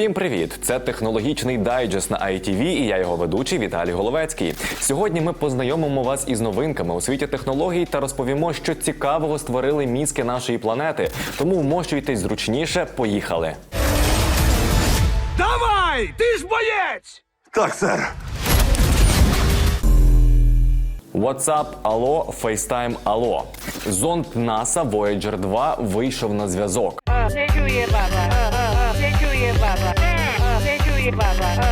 Всім привіт! Це технологічний дайджест на ITV і я його ведучий Віталій Головецький. Сьогодні ми познайомимо вас із новинками у світі технологій та розповімо, що цікавого створили мізки нашої планети. Тому вмощуйтесь зручніше. Поїхали. Давай! Ти ж боєць! Так, сер. WhatsApp, алло, FaceTime, алло. Зонд NASA Voyager 2 вийшов на зв'язок. Не чує баба. Чує баба.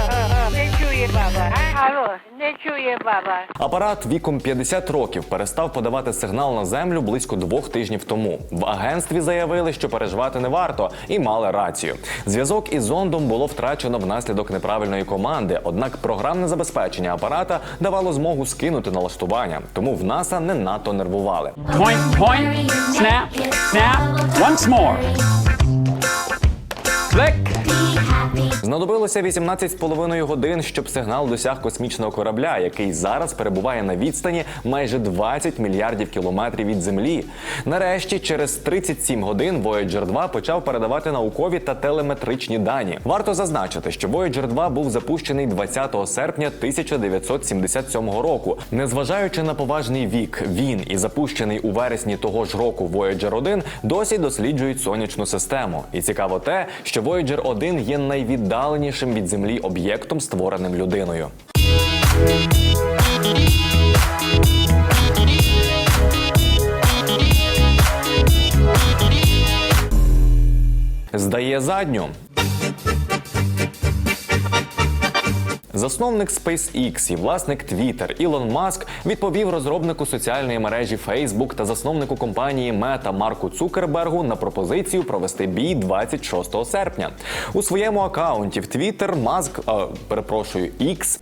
Не чує баба. Алло, не чує баба. Апарат віком 50 років перестав подавати сигнал на землю близько двох тижнів тому. В агентстві заявили, що переживати не варто, і мали рацію. Зв'язок із зондом було втрачено внаслідок неправильної команди. Однак програмне забезпечення апарата давало змогу скинути налаштування, тому в НАСА не надто нервували. Point, point, snap, snap. Once more. Click. Знадобилося 18,5 годин, щоб сигнал досяг космічного корабля, який зараз перебуває на відстані майже 20 мільярдів кілометрів від Землі. Нарешті, через 37 годин, Voyager 2 почав передавати наукові та телеметричні дані. Варто зазначити, що Voyager 2 був запущений 20 серпня 1977 року. Незважаючи на поважний вік, він і запущений у вересні того ж року Voyager 1 досі досліджують сонячну систему. І цікаво те, що Voyager 1 є найвіддаленішим від Землі об'єктом, створеним людиною. Здає задню. Засновник SpaceX і власник Twitter Ілон Маск відповів розробнику соціальної мережі Facebook та засновнику компанії Meta Марку Цукербергу на пропозицію провести бій 26 серпня. У своєму акаунті в Twitter Маск, а, перепрошую, X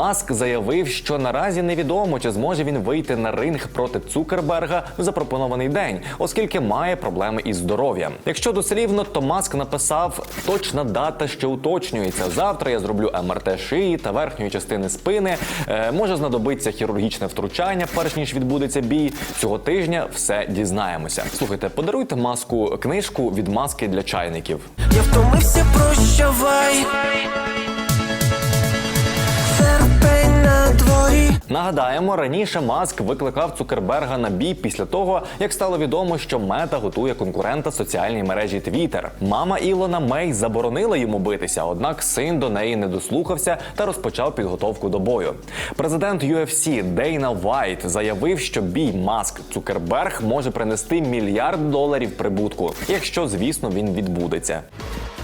Маск заявив, що наразі невідомо, чи зможе він вийти на ринг проти Цукерберга в запропонований день, оскільки має проблеми із здоров'ям. Якщо дослівно, то Маск написав: точна дата ще уточнюється. Завтра я зроблю МРТ шиї та верхньої частини спини. Е, може знадобиться хірургічне втручання, перш ніж відбудеться бій. Цього тижня все дізнаємося. Слухайте, подаруйте маску книжку від маски для чайників. Я втомився, прощавай. Нагадаємо, раніше Маск викликав Цукерберга на бій після того, як стало відомо, що Мета готує конкурента соціальній мережі Twitter. Мама Ілона Мей заборонила йому битися, однак син до неї не дослухався та розпочав підготовку до бою. Президент UFC Дейна Вайт заявив, що бій Маск Цукерберг може принести мільярд доларів прибутку, якщо звісно він відбудеться.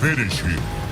Finish.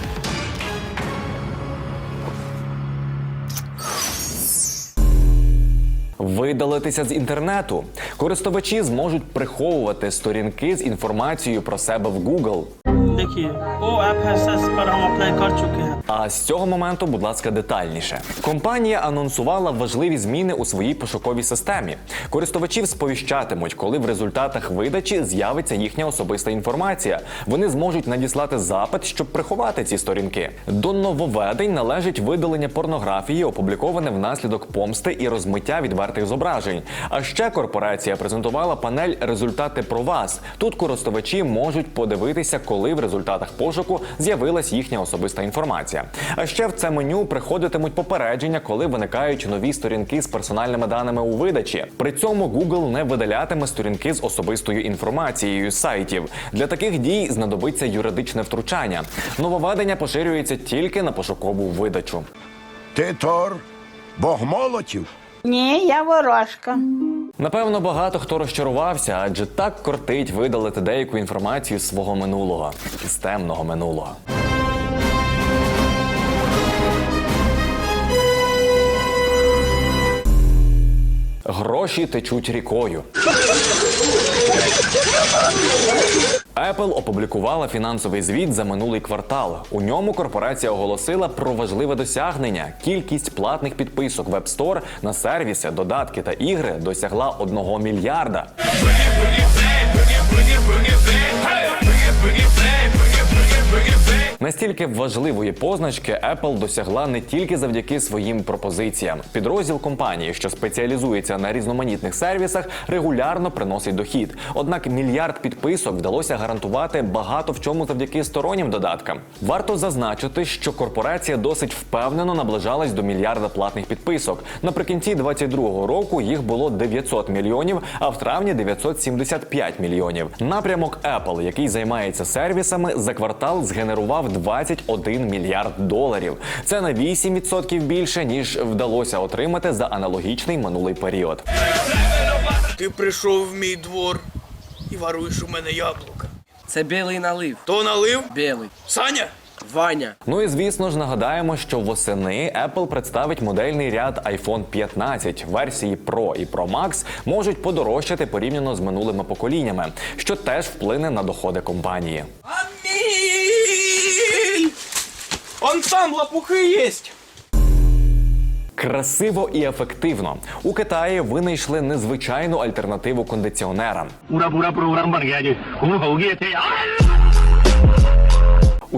Видалитися з інтернету. Користувачі зможуть приховувати сторінки з інформацією про себе в Google. देखिए वो ऐप है सर पर हम अप्लाई कर चुके हैं А з цього моменту, будь ласка, детальніше. Компанія анонсувала важливі зміни у своїй пошуковій системі. Користувачів сповіщатимуть, коли в результатах видачі з'явиться їхня особиста інформація. Вони зможуть надіслати запит, щоб приховати ці сторінки. До нововведень належить видалення порнографії, опубліковане внаслідок помсти і розмиття відвертих зображень. А ще корпорація презентувала панель Результати про вас. Тут користувачі можуть подивитися, коли в результатах пошуку з'явилась їхня особиста інформація. А ще в це меню приходитимуть попередження, коли виникають нові сторінки з персональними даними у видачі. При цьому Google не видалятиме сторінки з особистою інформацією з сайтів. Для таких дій знадобиться юридичне втручання. Нововведення поширюється тільки на пошукову видачу. Ти Тор, Бог молотів. Ні, я ворожка. Напевно, багато хто розчарувався, адже так кортить видалити деяку інформацію з свого минулого, з темного минулого. Гроші течуть рікою. Apple опублікувала фінансовий звіт за минулий квартал. У ньому корпорація оголосила про важливе досягнення. Кількість платних підписок в App Store на сервіси, додатки та ігри досягла 1 мільярда. Настільки важливої позначки Apple досягла не тільки завдяки своїм пропозиціям. Підрозділ компанії, що спеціалізується на різноманітних сервісах, регулярно приносить дохід. Однак мільярд підписок вдалося гарантувати багато в чому завдяки стороннім додаткам. Варто зазначити, що корпорація досить впевнено наближалась до мільярда платних підписок. Наприкінці 2022 року їх було 900 мільйонів, а в травні 975 мільйонів. Напрямок Apple, який займається сервісами, за квартал згенерував 21 мільярд доларів. Це на 8% більше ніж вдалося отримати за аналогічний минулий період. Ти прийшов в мій двор і воруєш у мене яблука. Це білий налив. То налив? Білий. Саня? Ваня. Ну і звісно ж нагадаємо, що восени Apple представить модельний ряд iPhone 15. Версії Pro і Pro Max можуть подорожчати порівняно з минулими поколіннями, що теж вплине на доходи компанії. Аміль! Он там лопухи єсть! Красиво і ефективно у Китаї винайшли незвичайну альтернативу кондиціонерам.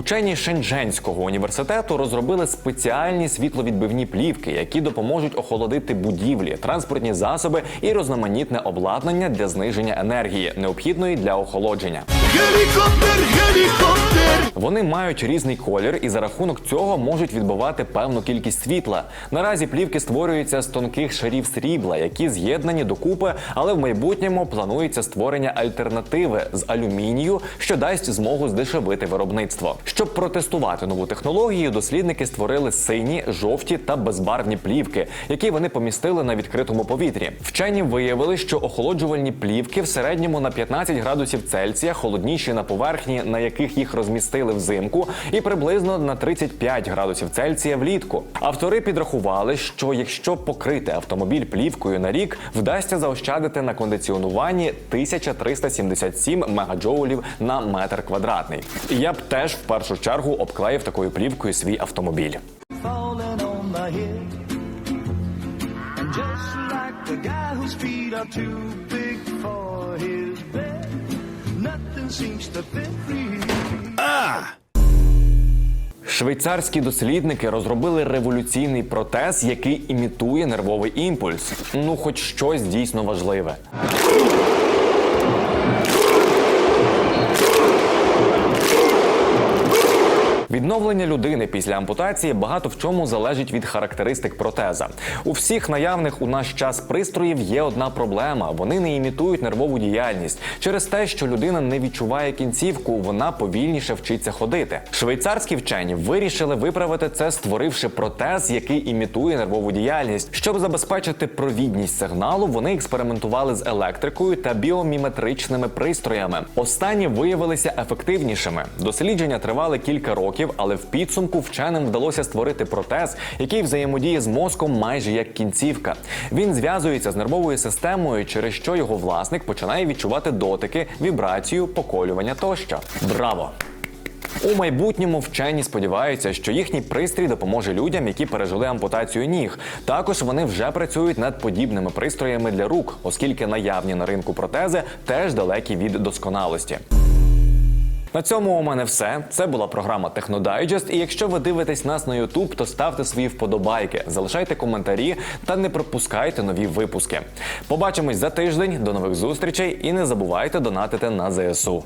Учені Шендженського університету розробили спеціальні світловідбивні плівки, які допоможуть охолодити будівлі, транспортні засоби і різноманітне обладнання для зниження енергії, необхідної для охолодження. Гелікоптер, гелікоптер! Вони мають різний колір і за рахунок цього можуть відбивати певну кількість світла. Наразі плівки створюються з тонких шарів срібла, які з'єднані докупи, але в майбутньому планується створення альтернативи з алюмінію, що дасть змогу здешевити виробництво. Щоб протестувати нову технологію, дослідники створили сині, жовті та безбарвні плівки, які вони помістили на відкритому повітрі. Вчені виявили, що охолоджувальні плівки в середньому на 15 градусів Цельсія холодніші на поверхні, на яких їх розмістили взимку, і приблизно на 35 градусів Цельсія влітку. Автори підрахували, що якщо покрити автомобіль плівкою на рік, вдасться заощадити на кондиціонуванні 1377 мегаджоулів на метр квадратний. Я б теж в першу чергу обклеїв такою плівкою свій автомобіль. free. Швейцарські дослідники розробили революційний протез, який імітує нервовий імпульс. Ну, хоч щось дійсно важливе. Відновлення людини після ампутації багато в чому залежить від характеристик протеза. У всіх наявних у наш час пристроїв є одна проблема: вони не імітують нервову діяльність. Через те, що людина не відчуває кінцівку, вона повільніше вчиться ходити. Швейцарські вчені вирішили виправити це, створивши протез, який імітує нервову діяльність. Щоб забезпечити провідність сигналу, вони експериментували з електрикою та біоміметричними пристроями. Останні виявилися ефективнішими. Дослідження тривали кілька років, але в підсумку вченим вдалося створити протез, який взаємодіє з мозком майже як кінцівка. Він зв'язується з нервовою системою, через що його власник починає відчувати дотики, вібрацію, поколювання тощо. Браво! У майбутньому вчені сподіваються, що їхній пристрій допоможе людям, які пережили ампутацію ніг. Також вони вже працюють над подібними пристроями для рук, оскільки наявні на ринку протези теж далекі від досконалості. На цьому у мене все. Це була програма Технодайджест. І якщо ви дивитесь нас на YouTube, то ставте свої вподобайки, залишайте коментарі та не пропускайте нові випуски. Побачимось за тиждень. До нових зустрічей і не забувайте донатити на ЗСУ.